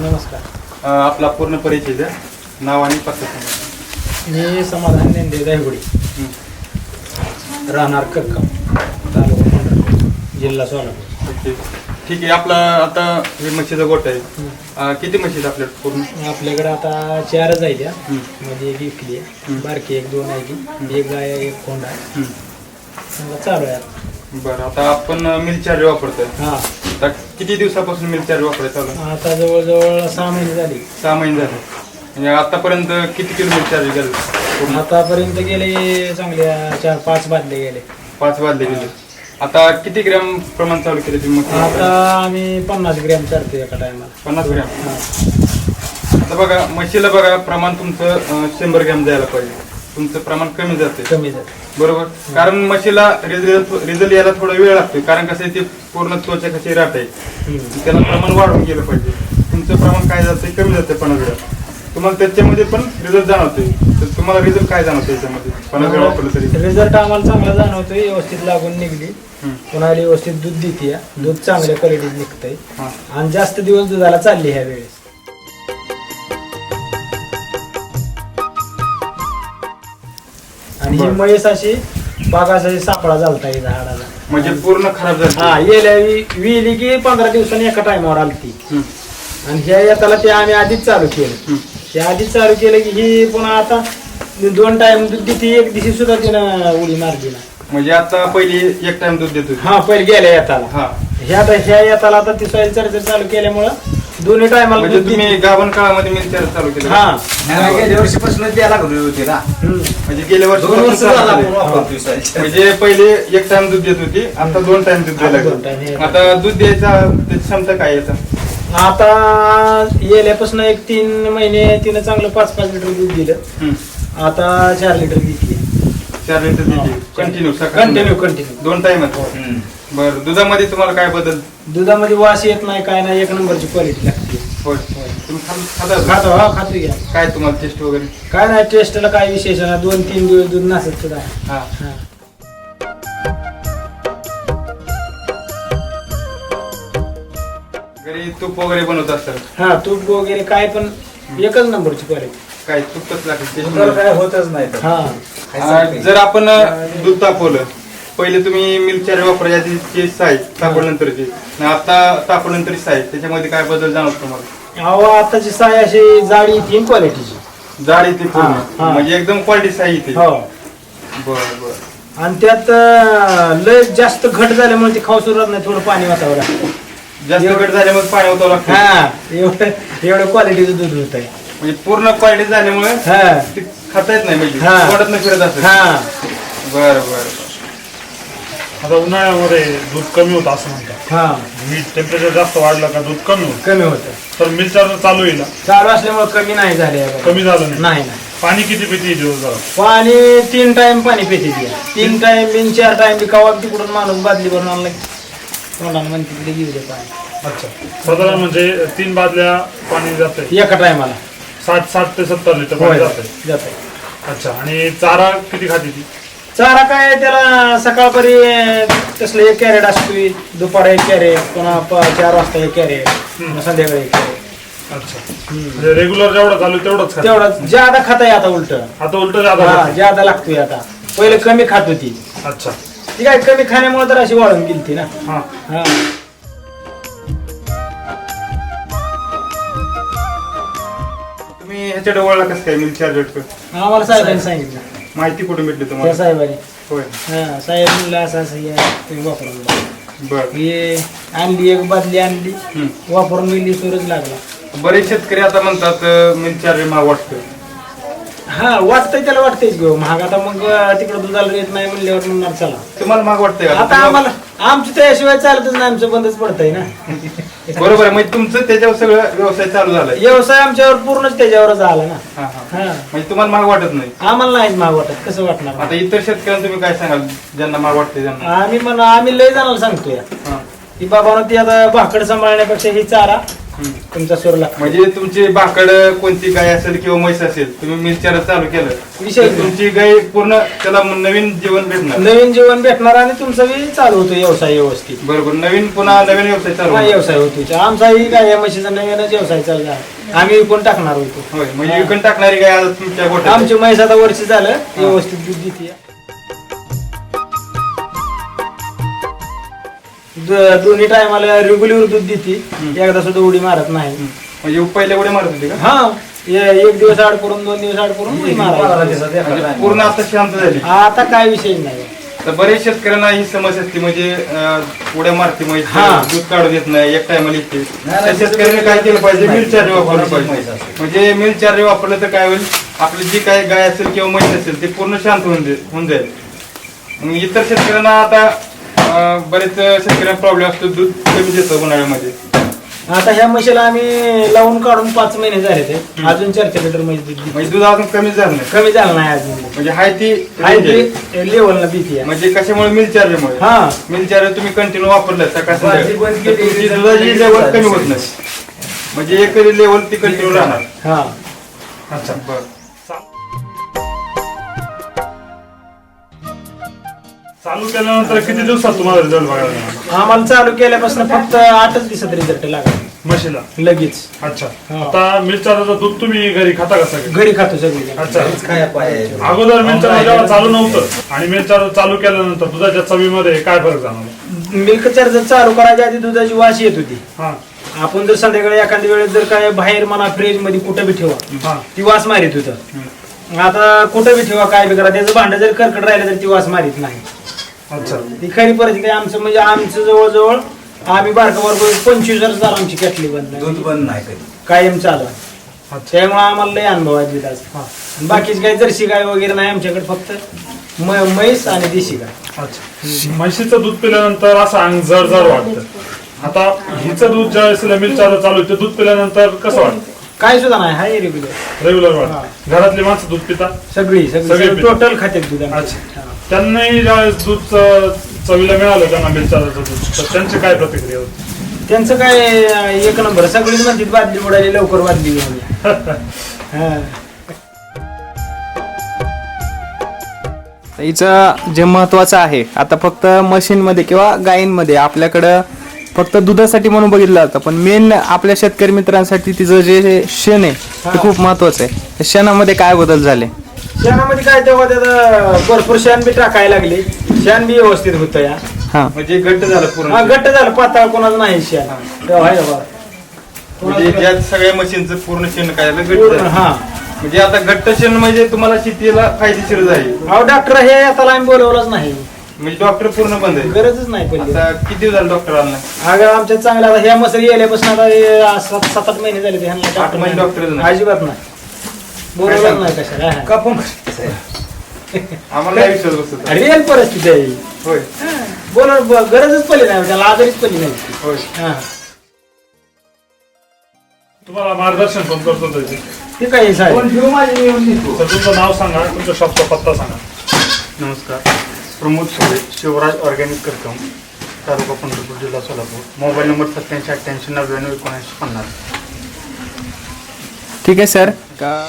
नमस्कार. अं, आपला पूर्ण परिचय द्या. नाव आणि पत्ता सांगा. मी समाधान नेंदे दहिगुडी. हं. राहणार कक्कम तालुका पंढरपूर जिल्हा सोलापूर. ओके. ठीक आहे आपला आता हे म्हशीचा गोट आहे. अं, किती म्हशी आहेत आपल्याला पूर्ण? आपल्याकडे आता चारच आहे त्या हं. मध्ये एक विकली आहे. बारकी एक दोन आहे की एक गाय आहे, एक कोंड आहे. हं. समजा चालू आहे आता. बरं आता आपण मिल चार्ज वापरतोय. हा. आता किती दिवसापासून मिल चार्ज वापरायचं चालू? आहे? आता जवळजवळ सहा महिने झाली. सहा महिने झाले. म्हणजे आतापर्यंत किती किलो मिल चार्ज गेलं? पूर्ण आतापर्यंत गेले चांगल्या चार पाच बादले गेले. पाच वाजले गेले. आता किती ग्रॅम प्रमाण चालू केले तुम्ही मग? आता आम्ही पन्नास ग्रॅम चालतो एका टायमाला पन्नास ग्रॅम? आता बघा म्हशीला बघा प्रमाण तुमचं अं, शंभर ग्रॅम जायला पाहिजे. तुमचं प्रमाण कमी जाते कमी झालं बरोबर? कारण म्हशीला रिझल्ट यायला थोडा वेळ लागतो कारण कसं आहे ते पूर्ण त्वचा कशी राहत आहे. त्याला प्रमाण वाढून गेलं पाहिजे. तुमचं प्रमाण काय जातं कमी जातं पन्नास ग्रॅम. तुम्हाला त्याच्यामध्ये पण रिझल्ट जाणवतोय. तर तुम्हाला रिझल्ट काय जाणवतं याच्यामध्ये? पन्नास ग्रॅम वापरलं तरी. रिझल्ट आम्हाला चांगला जाणवतोय व्यवस्थित लागून निघली. पुन्हा व्यवस्थित दूध देते दूध चांगल्या क्वालिटीत निघतंय. आणि जास्त दिवस दुधाला चालली ह्या वेळेस. आणि ही बरं. म्हैस अशी बागासाठी सापळा झालता इथं हाडाला. म्हणजे पूर्ण खराब झालं. हा येल्या विली की पंधरा दिवसांनी एका टायमावर आलती. हं. आणि ह्या येताला ते आम्ही आधीच चालू केलं. हं. ते आधीच चालू केलं की ही पुन्हा आता दोन टाइम दूध देते एक दिवशी सुद्धा तिनं उडी मारली ना म्हणजे आता पहिली एक टाइम दूध देत हा पहिले गेल्या येताला. हा. ह्या ह्या येताला आता ती सॉईल चर्चा चालू केल्यामुळं दोन्ही टायमाला म्हणजे तुम्ही गाभण काळामध्ये मिल चार्ज चालू केलं हा नाही, गेल्या वर्षीपासून द्यायला लागली होती ना. म्हणजे गेल्या वर्षी दोन वर्ष झाला आपण वापरतोय. म्हणजे पहिले एक टाइम दूध देत होती आता दोन टाइम दूध द्यायला आता दोन time हे. लागली. आता दूध द्यायचा त्याची क्षमता काय आहे आता येल्यापासून एक तीन महिने तिनं चांगलं पाच पाच लिटर दूध दिलं. आता चार लिटर देते चार लिटर देते. कंटिन्यू सकाळ. कंटिन्यू कंटिन्यू दोन टाइम हम्म. बरं दुधामध्ये तुम्हाला काय बदल? दुधामध्ये वास येत नाही काय नाही एक नंबरची क्वालिटी लागते. होय. तुम्ही खा- खाता का? खातो हा खातो घ्या काय तुम्हाला टेस्ट वगैरे? काय नाही टेस्टला काय विशेष नाही. दोन तीन दिवस दूध नसत सुद्धा. हा. हा. घरी तूप वगैरे बनवत असतात? हा तूप वगैरे काय पण एकच नंबरची क्वालिटी काय तूपच लागेल काय होतच नाही तर. हा. जर आपण अ, दूध तापवलं पहिले तुम्ही मिल्क चार्ज वापरायची जी साईज तापवल्यानंतरची. आणि आता तापवल्यानंतरची साईज त्याच्यामध्ये काय बदल जाणवतो तुम्हाला? अहो आताची साय अशी जाडी तीन क्वालिटीची जाड येते पूर्ण. हा, हा. म्हणजे एकदम क्वालिटी साई येते. हो. बर बर. आणि त्यात अं, लय जास्त घट झाल्यामुळे ते खाऊ सुरुवात नाही थोडं पाणी वाटावं लागतं. जास्त घट झाल्यामुळे पाणी होतं लागतं. हा एवढं एवढं क्वालिटीचं दूध होत आहे म्हणजे पूर्ण क्वालिटी झाल्यामुळे हा. ते खाता येत नाही म्हणजे? हा. पोटात न फिरत असत हा. बर बर. आता उन्हाळ्यामध्ये दूध कमी होतं असं म्हणतात. हा. मी टेम्परेचर जास्त वाढलं का दूध कमी होतं? कमी होतं. तर मिल चार्जर चालू येईल चालू असल्यामुळे कमी नाही झाले या बाबा. कमी झालं नाही? नाही नाही. पाणी किती पिते दिवसभरात? पाणी तीन टाइम पाणी पिते ती. तीन टाइम बिन चार टाइम बी कवा तिकडून माणूस बादली भरून आणला की तोंडानं म्हणते तिथे घेऊ दे पाणी. अच्छा. साधारण म्हणजे तीन बादल्या पाणी जाते एका टायमाला साठ साठ ते सत्तर लिटर पाणी जाते जाते अच्छा आणि चारा किती खाते ती? चारा काय त्याला सकाळपरी तसलं एक कॅरेट असतोय दुपारी एक कॅरेट पुन्हा प- चार वाजता एक कॅरेट पुन्हा संध्याकाळी एक कॅरेट. अच्छा. म्हणजे रेग्युलर जेवढं चालू आहे तेवढंच खाते. तेवढं ज्यादा खाता आता उलट. आता उलट जादा हा खाते. ज्यादा लागतोय आता. पहिले कमी खात होती. अच्छा. ती काय कमी खाण्यामुळे तर अशी वाढून गेली ती ना. हा. हा. ह्याच्या डोळला कसं काय मिल्क चार्ज आम्हाला साहेबांनी सांगितलं. माहिती कुठे भेटली त्या तुम्हाला साहेबांनी. होय. हा साहेब म्हणलं असं असं हे तुम्ही वापरून बघा. बर. हे आणली एक बादली आणली. वापरून मिली सूरज लागला. बरेच शेतकरी आता म्हणतात मिल्क चार्ज महाग वाटतं हा वाटतंय त्याला वाटतंयच घेऊ महाग आता मग तिकडे दुधाला रेट नाही म्हणल्यावर म्हणणार चला. तुम्हाला महाग वाटतंय का? आता आम्हाला आमचं त्याशिवाय चालतच नाही आमचं बंदच पडतंय ना. बरोबर आहे म्हणजे तुमचं त्याच्यावर सगळं व्यवसाय चालू झालाय. व्यवसाय आमच्यावर पूर्णच त्याच्यावरच आला ना. हा, हा. हा. म्हणजे तुम्हाला महाग वाटत नाही? आम्हाला नाहीच महाग वाटत कसं वाटणार? आता इतर शेतकऱ्यांना तुम्ही काय सांगाल? ज्यांना महाग वाटते त्यांना? आम्ही म्हणा आम्ही लय जणांना सांगतोय. हा. की बाबा ती आता भाकड सांभाळण्यापेक्षा ही चारा तुमचा सूर लागतो. म्हणजे तुमची भाकड कोणती गाय असेल किंवा म्हैस असेल तुम्ही मिलचार चालू केलं विषय तर तुमची गाय पूर्ण त्याला नवीन जीवन भेटणार. नवीन जीवन भेटणार आणि तुमचा बी चालू होतो व्यवसाय व्यवस्थित. बरोबर नवीन पुन्हा नवीन व्यवसाय चालू हा होणार. व्यवसाय होतो. आमचाही काय या म्हशीचा नवीनच व्यवसाय चालला आम्ही पण टाकणार होतो. होय म्हणजे विकून टाकणारी गाय आज तुमच्या गोठ्यात आहे. आमची म्हैस आता वर्ष झालं व्यवस्थित दूध देते द- दोन्ही टायमाला रेग्युलर दूध देते. एकदा सुद्धा उडी मारत नाही. म्हणजे पहिले उड्या मारत होती का? हा. ए- एक दिवस आड करून दोन दिवस आड करून उडी मारायची. म्हणजे. पूर्ण आता शांत झाली. आता काय विषय नाही. तर बरेच शेतकऱ्यांना ही समस्या असते. म्हणजे अं, उड्या मारते म्हैस हा. दूध काढू देत नाही एक टायमाला येते नाही, शेतकऱ्यांनी काय केलं पाहिजे. मिल चार्ज वापरलं पाहिजे. म्हणजे मिल चार्ज वापरलं तर काय होईल? आपली जी काय गाय असेल किंवा म्हैस असेल ते पूर्ण शांत होऊन दे- होऊन जाईल. मग इतर शेतकऱ्यांना आता बरेच शेतकऱ्यांना प्रॉब्लेम असतो दूध कमी देतं उन्हाळ्यामध्ये. आता ह्या म्हशीला आम्ही लावून काढून पाच महिने झाले ते. अजून चार चार लिटर दूध. म्हणजे दूध अजून कमी झालं नाही. कमी झालं नाही अजून. म्हणजे हाय ती आहे. ते लेवलला भीती आहे. म्हणजे कशामुळे? मिल चार्जमुळे. हा. मिल चार्ज तुम्ही कंटिन्यू वापरलं सकाळ बंद तर केली, तुमची दुधाची लेवल. कमी होत नाही. म्हणजे एक लेवल ती कंटिन्यू राहणार. हा. अच्छा बरं. चालू केल्यानंतर किती दिवसात तुम्हाला रिझल्ट बघायला मिळाला आम्हाला चालू केल्यापासून फक्त आठच दिवसात रिझल्ट लागला. म्हशीला? लगेच. अच्छा. हा. आता मिरच्याचं दूध तुम्ही घरी खाता का सगळे? घरी खातो सगळी अच्छा. अगोदर मिरच्या जेव्हा चालू नव्हतं आणि मिरच्या चालू केल्यानंतर दुधाच्या चवीमध्ये काय फरक जाणवला? मिल्क चार्जर चालू करायच्या आधी दुधाची वास येत होती. हा. आपण जर संध्याकाळी एखाद्या वेळेस जर काय बाहेर म्हणा फ्रीजमध्ये कुठं बी ठेवा हा. ती वास मारित होतं. आता कुठं बी ठेवा काय बी करा त्याचं भांडं जर करकट राहिलं तर ती वास मारित नाही. अच्छा. ती खरी परिस्थिती आहे. आमचं. म्हणजे आमचं जवळजवळ आम्ही बारका बरोबर पंचवीस वर्ष झालं आमची कॅटली बंद. दूध बंद नाही कधी. कायम चालू आहे. अच्छा. त्यामुळे आम्हाला लय अनुभव आहे दुधाचा आणि बाकीची काही जर्सी गाय वगैरे नाही आमच्याकडे फक्त म- म्हैस आणि देशी गाय. अच्छा. म्हशीचं दूध पिल्यानंतर असं अंग जड जड वाटतं. आता हिचं दूध ज्या वेळेस मिरच्या चालू आहे, ते दूध पिल्यानंतर कसं वाटतं? काय सुद्धा नाही. हाय रेग्युलर रेग्युलर वाटतं. घरातली माणसं दूध पिता सगळी सगळी. टोटल खाते दूध आमचं. अच्छा. त्यांनाही ज्यावेळेस दूध च- चवीला मिळालं त्यांना मिरच्याचं दूध. तर त्यांची काय प्रतिक्रिया होती? त्यांचं काय अं, एक नंबर. सगळीच म्हणतात बादली उडाली लवकर बादली. हा. हिचं जे महत्वाचं आहे आता फक्त मशीनमध्ये किंवा गायींमध्ये आपल्याकडं फक्त दुधासाठी म्हणून बघितलं जातं पण मेन आपल्या शेतकरी मित्रांसाठी तिचं जे शेण आहे ते खूप महत्वाचं आहे. त्या शेणामध्ये काय बदल झाले? शेणामध्ये काय तेव्हा त्याचं भरपूर शेण बी टाकायला लागले. शेण बी व्यवस्थित होतं या. हा. म्हणजे घट्ट झालं हा पूर्ण घट्ट झालं. पाताळ कोणाचं नाही शेण. तेव्हा आहे. म्हणजे ज्या सगळ्या मशीनचं पूर्ण शेण काय घट्ट पूर्ण, झालं. हा. म्हणजे आता घट्ट शेण म्हणजे तुम्हाला शेतीला फायदेशीर आहे अहो डॉक्टर हे आता आम्ही बोलवलंच नाही. म्हणजे डॉक्टर पूर्ण बंद आहे. गरजच नाही पहिली आता किती दिवस झाले डॉक्टर आला नाही? अगं आमच्या चांगल्या आता ह्या मसरी गेल्यापासून आता हे सात सात आठ महिने झाले ह्यांना आठ महिने डॉक्टरच नाही. अजिबात नाही. बोलवलंच नाही कशाला? हा. कापून आम्हाला नाही विश्वास बसत? रिअल परिस्थिती आहे. ही. होय. बोल ब- गरजच पडली नाही त्याला आजारीच पडली नाही. होय. हा. तुम्हाला मार्गदर्शन कोण करतो त्याचे ते साहेब? येऊन निघतो तर तुमचं नाव सांगा तुमच्या शॉपचा पत्ता सांगा. नमस्कार. प्रमोद सुरे शिवराज ऑर्गॅनिक करकम तालुका पंढरपूर जिल्हा सोलापूर. मोबाईल नंबर सत्याऐंशी अठ्ठ्याऐंशी नव्याण्णव एकोणऐंशी पन्नास. ठीक आहे सर. का